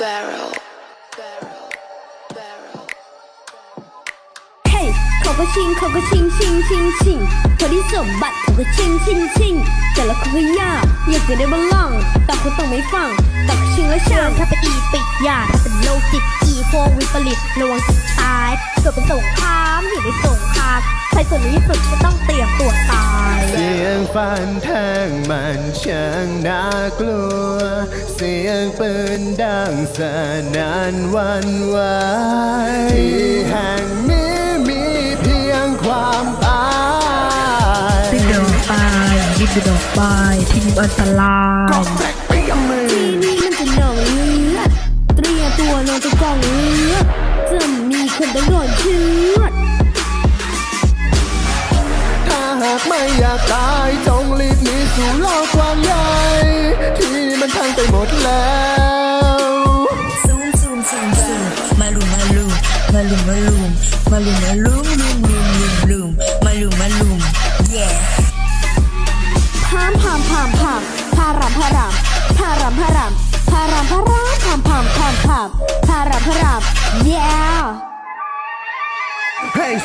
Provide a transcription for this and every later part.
barrel, barrel, barrel. เฮ้ยเขาก็ชิงเขาก็ชิงชิงชิงชิงพอที่สมบัติเขาก็ชิงชิงชิงแต่ละคนก็ยากอยากจะได้บัลลังก์แต่คนต้องไม่ฟังแต่ก็ชิงและช่างถ้าเป็นอีปิกยาถ้าเป็นโลจิตอีโฟวิปริตระวังจะตายเกิดเป็นสงครามอยู่ในสงครามใครส่วนนี้สุดก็ต้อง ฟันแทงมันช่างน่ากลัว เสียงปืนดังสนั่นวันไหวที่แห่งนี้มีเพียงความตายรีบเดินอกไปรีบเดินอกไปที่อันตรายที่นี่มันจะหนองเลือดเตรียมตัวนอนจะกองเลือากไม่อยากตายจงรีบหนีสู่โลกกว้างใหญ่ที่มันพังไปหมดแล้วซูมซูมซูมซูมมาลุมมาลุมมาลุมมาลุมมาลุมมาลุมลุมลุมลุมลุมมาลุมมาลุม yeah พามพามพามพามพารามพารามพารามพารามพารามพารามพามพามพามพามพารามพาราม yeah เฮ้ย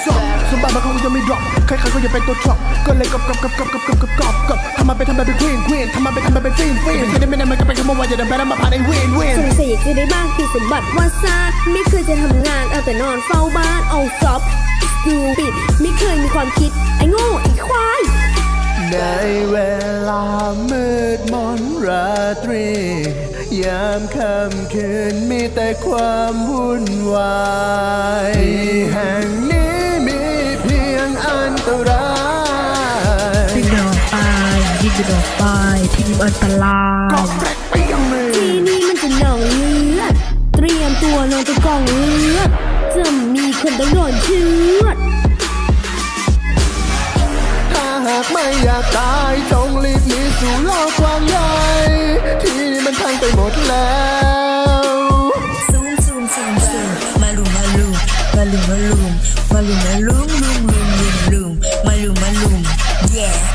สอบสมบัติมันคงจะไม่ดรอปใครๆก็จะเป็นตัวท็อปก็เลยกอบกอบกอบกอบกอบกอบกอบกอบกอบทำมาเป็นทำมาเป็นควีนควีนทำมาเป็นทำมาเป็นฟินฟินไม่ได้ไม่ได้มันก็เป็นคำว่าจะได้แบนมาผ่านไอ้เวนเวนสงสัยอยากจะได้บ้างคือสมบัติว่าซาดไม่เคยจะทำงานเอาแต่นอนเฝ้าบ้านเอาซอฟดูปิดไม่เคยมีความคิดไอ้โง่ไอ้ควายในเวลามืดมนราตรี ยามค่ำคืนมีแต่ความวุ่นวาย รีบเดินออกไปที่นี่อันตรายที่นี่มันจะหนองเลือดเตรียมตัวนอนจะกองเลือดจะมีคนต้องโดนเชือดถ้าหากไม่อยากตายจงรีบหนีสู่โลกกว้างใหญ่ที่มันพังไปหมดแล้วซูมซูมซูมซูมมาลุมมาลุมมาลุมมาลุมมาลุมมาลุมลุมลุมลุมลุมมาลุมมาลุม yeah พามพ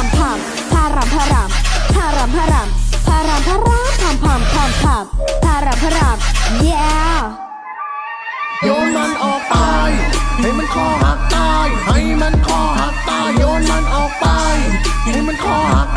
ามพามพารามพารามพารามพารามพารามพารามพามพามพามพามพารามพาราม yeah โยนมันออกไป ให้มันคอหักตาย ให้มันคอหักตาย โยนมันออกไป ให้มันคอหัก